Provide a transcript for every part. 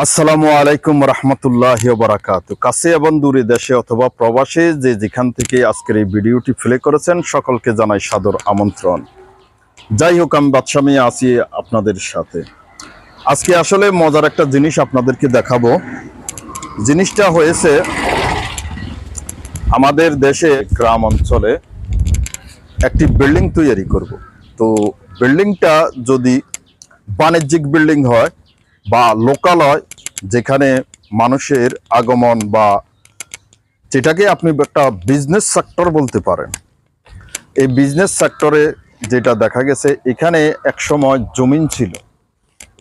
আসসালামু আলাইকুম রহমতুল্লাহ বারাকাত কাছে এবং দূরে দেশে অথবা প্রবাসে যে যেখান থেকে আজকের এই ভিডিওটি প্লে করেছেন, সকলকে জানাই সাদর আমন্ত্রণ। যাই হোক, আমি বাদশামী আছি আপনাদের সাথে। আজকে আসলে মজার একটা জিনিস আপনাদেরকে দেখাবো। জিনিসটা হয়েছে, আমাদের দেশে গ্রাম অঞ্চলে একটি বিল্ডিং তৈরি করব। তো বিল্ডিংটা যদি বাণিজ্যিক বিল্ডিং হয় বা লোকালয় যেখানে মানুষের আগমন বা যেটাকে আপনি একটা বিজনেস সেক্টর বলতে পারেন। এই বিজনেস সেক্টরে যেটা দেখা গেছে, এখানে এক সময় জমিন ছিল।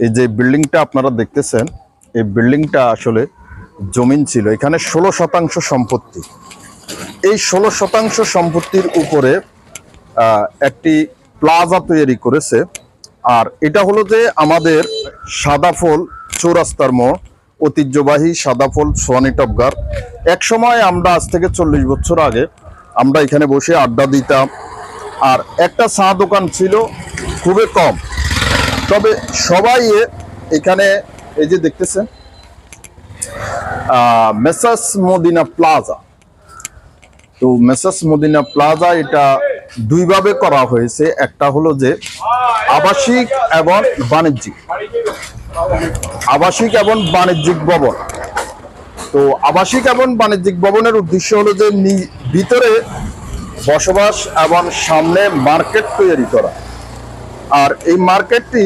এই যে বিল্ডিংটা আপনারা দেখতেছেন, এই বিল্ডিংটা আসলে জমিন ছিল। এখানে ষোলো শতাংশ সম্পত্তি। এই ষোলো শতাংশ সম্পত্তির উপরে একটি প্লাজা তৈরি করেছে। আর এটা হলো যে আমাদের সাদাফল চৌরাস্তার মোড়, ঐতিহ্যবাহী সাদাফল সোয়ানি টপগার এক সময় আমরা আজ থেকে চল্লিশ বছর আগে আমরা এখানে বসে আড্ডা দিতাম আর একটা চা দোকান ছিল খুবই কম। তবে সবাই এখানে এই যে দেখতেছেন মেসাস মদিনা প্লাজা। তো মেসাস মদিনা প্লাজা এটা দুইভাবে করা হয়েছে। একটা হলো যে আবাসিক এবং বাণিজ্যিক। আবাসিক এবং বাণিজ্যিক ভবন। তো আবাসিক এবং বাণিজ্যিক ভবনের উদ্দেশ্য হলো যে ভিতরে বসবাস এবং সামনে মার্কেট তৈরি করা। আর এই মার্কেটটি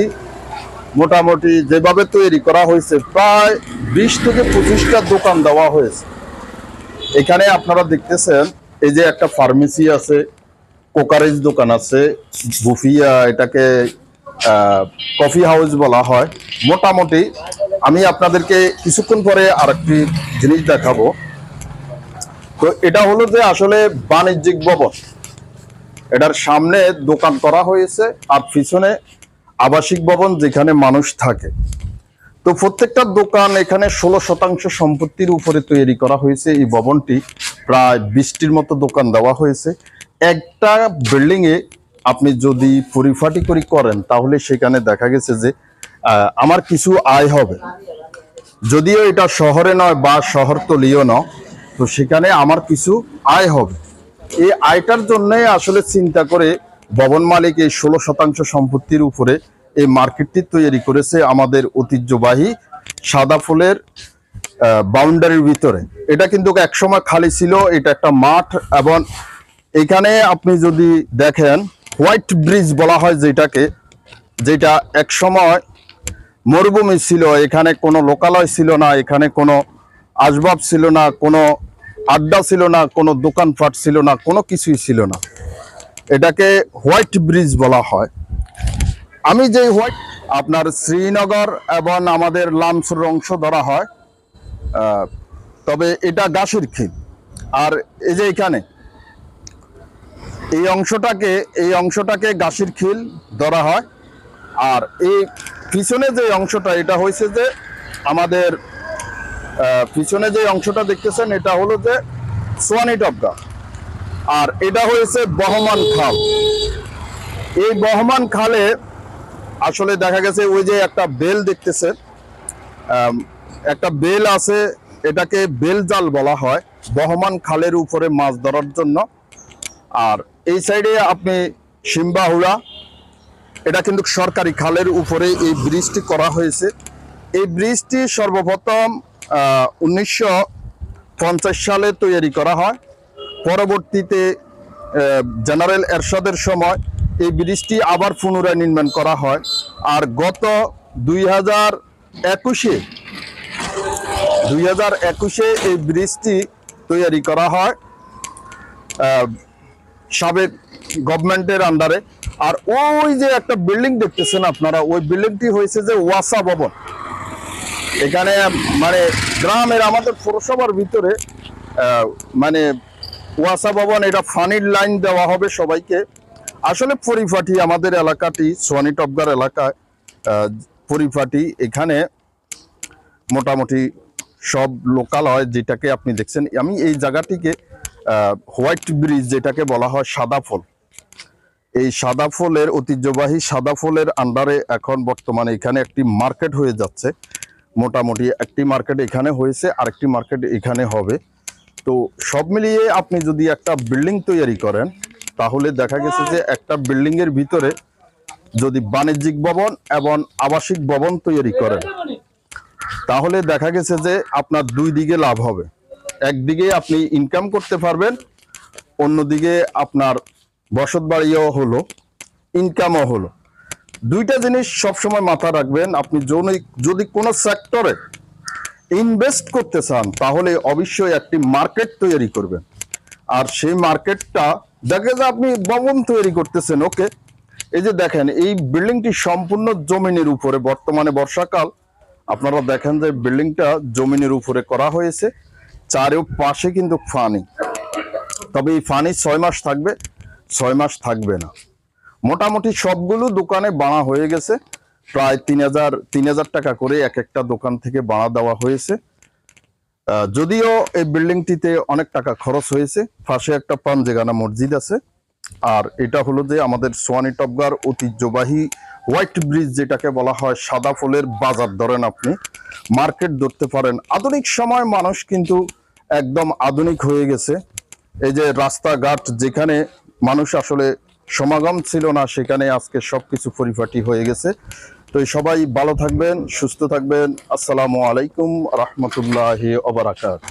মোটামুটি যেভাবে তৈরি করা হয়েছে, প্রায় বিশ থেকে পঁচিশটা দোকান দেওয়া হয়েছে। এখানে আপনারা দেখতেছেন, এই যে একটা ফার্মেসি আছে কোকারেজ দোকান আছে বুফিয়া এটাকে কফি হাউস বলা হয়। মোটামুটি আমি আপনাদেরকে কিছুক্ষণ পরে আরেকটি জিনিস দেখাবো। তো এটা হলো যে আসলে বাণিজ্যিক ভবন। এটার সামনে দোকান করা হয়েছে, আর পিছনে আবাসিক ভবন যেখানে মানুষ থাকে। তো প্রত্যেকটা দোকান এখানে ষোলো শতাংশ সম্পত্তির উপরে তৈরি করা হয়েছে। এই ভবনটি প্রায় বিশটির মতো দোকান দেওয়া হয়েছে। একটা বিল্ডিং এ আপনি যদি পরিফাটি করি করেন, তাহলে সেখানে দেখা গেছে যে আমার কিছু আয় হবে। যদিও এটা শহরে নয় বা শহরতলীয় নয়, তো সেখানে আমার কিছু আয় হবে। এই আয়টার জন্য আসলে চিন্তা করে ভবন মালিক এই ষোলো শতাংশ সম্পত্তির উপরে এই মার্কেটটি তৈরি করেছে আমাদের ঐতিহ্যবাহী সাদা ফুলের বাউন্ডারির ভিতরে। এটা কিন্তু একসময় খালি ছিল, এটা একটা মাঠ এবং এখানে আপনি যদি দেখেন, হোয়াইট ব্রিজ বলা হয় যেটাকে, যেটা এক সময় মরুভূমি ছিল, এখানে কোনো লোকালয় ছিল না, এখানে কোনো আসবাব ছিল না, কোনো আড্ডা ছিল না, কোনো দোকানপাট ছিল না, কোনো কিছুই ছিল না। এটাকে হোয়াইট ব্রিজ বলা হয়। আমি যে হোয়াইট, আপনার শ্রীনগর এবং আমাদের লামসুর অংশ ধরা হয় তবে এটা গাছের খিল আর এই যে এখানে এই অংশটাকে এই অংশটাকে গাছের খিল ধরা হয়। আর এই পিছনে যে অংশটা, এটা হয়েছে যে আমাদের পিছনে যে অংশটা দেখতেছেন, এটা হলো যে সোয়ানি টপকা আর এটা হয়েছে বহমান খাল। এই বহমান খালে আসলে দেখা গেছে ওই যে একটা বেল দেখতেছে একটা বেল আছে, এটাকে বেল জাল বলা হয়, বহমান খালের উপরে মাছ ধরার জন্য। আর এই সাইডে আপনি সিম্বাহুড়া এটা কিন্তু সরকারি খালের উপরে এই ব্রিজটি করা হয়েছে। এই ব্রিজটি সর্বপ্রথম উনিশশো পঞ্চাশ সালে তৈরি করা হয়। পরবর্তীতে জেনারেল এরশাদের সময় এই ব্রিজটি আবার পুনরায় নির্মাণ করা হয়। আর গত দুই হাজার একুশে, দুই হাজার একুশে এই ব্রিজটি তৈরি করা হয়। সাবেক গভর্নমেন্টের আন্ডারে আর ওই যে একটা বিল্ডিং দেখতেছেন আপনারা, ওই বিল্ডিংটি হয়েছে যে ওয়াসা ভবন। এখানে মানে গ্রামের আমাদের পৌরসভার ভিতরে মানে ওয়াসা ভবন, এটা ফানির লাইন দেওয়া হবে সবাইকে। আসলে পরিপাটি আমাদের এলাকাটি সোয়ানি টপগার এলাকায় পরিপাটি এখানে মোটামুটি সব লোকাল হয়, যেটাকে আপনি দেখছেন। আমি এই জায়গাটিকে হোয়াইট ব্রিজ যেটাকে বলা হয় সাদা ফল। এই সাদা ফলের ঐতিহ্যবাহী সাদা ফলের আন্ডারে এখন বর্তমানে এখানে একটি মার্কেট হয়ে যাচ্ছে। মোটামুটি একটি মার্কেট এখানে হয়েছে, আরেকটি মার্কেট এখানে হবে। তো সব মিলিয়ে আপনি যদি একটা বিল্ডিং তৈরি করেন, তাহলে দেখা গেছে যে একটা বিল্ডিং এর ভিতরে যদি বাণিজ্যিক ভবন এবং আবাসিক ভবন তৈরি করেন, তাহলে দেখা গেছে যে আপনার দুই দিকে লাভ হবে। একদিকে আপনি ইনকাম করতে পারবেন, অন্যদিকে আপনার বসত বাড়িও হলো ইনকামও হলো। দুইটা জিনিস সবসময় মাথা রাখবেন, আপনি যদি কোনো সেক্টরে ইনভেস্ট করতে চান, তাহলে অবশ্যই একটি মার্কেট তৈরি করবেন। আর সেই মার্কেটটা দেখে যে আপনি ভবন তৈরি করতেছেন ওকে এই যে দেখেন, এই বিল্ডিংটি সম্পূর্ণ জমিনের উপরে, বর্তমানে বর্ষাকাল, আপনারা দেখেন যে বিল্ডিংটা জমিনের উপরে করা হয়েছে। চারেও পাশে কিন্তু ফানি। তবে এই ফানি ছয় মাস থাকবে, ছয় মাস থাকবে না। মোটামুটি সবগুলো দোকানে বাঁড়া হয়ে গেছে। প্রায় তিন হাজার তিন হাজার টাকা করে এক একটা দোকান থেকে বাঁড়া দেওয়া হয়েছে। যদিও এই বিল্ডিংটিতে অনেক টাকা খরচ হয়েছে। পাশে একটা পাঞ্জেগানা মসজিদ আছে। আর এটা হলো যে আমাদের সোয়ানি টপগার ঐতিহ্যবাহী হোয়াইট ব্রিজ যেটাকে বলা হয় সাদা ফুলের বাজার। ধরেন আপনি, মার্কেট ধরতে পারেন। আধুনিক সময় মানুষ কিন্তু একদম আধুনিক হয়ে গেছে। এই যে রাস্তাঘাট যেখানে মানুষ আসলে সমাগম ছিল না, সেখানে আজকে সবকিছু পরিপাটি হয়ে গেছে। তো সবাই ভালো থাকবেন, সুস্থ থাকবেন। আসসালামু আলাইকুম, রহমতুল্লাহ ওবরাকাত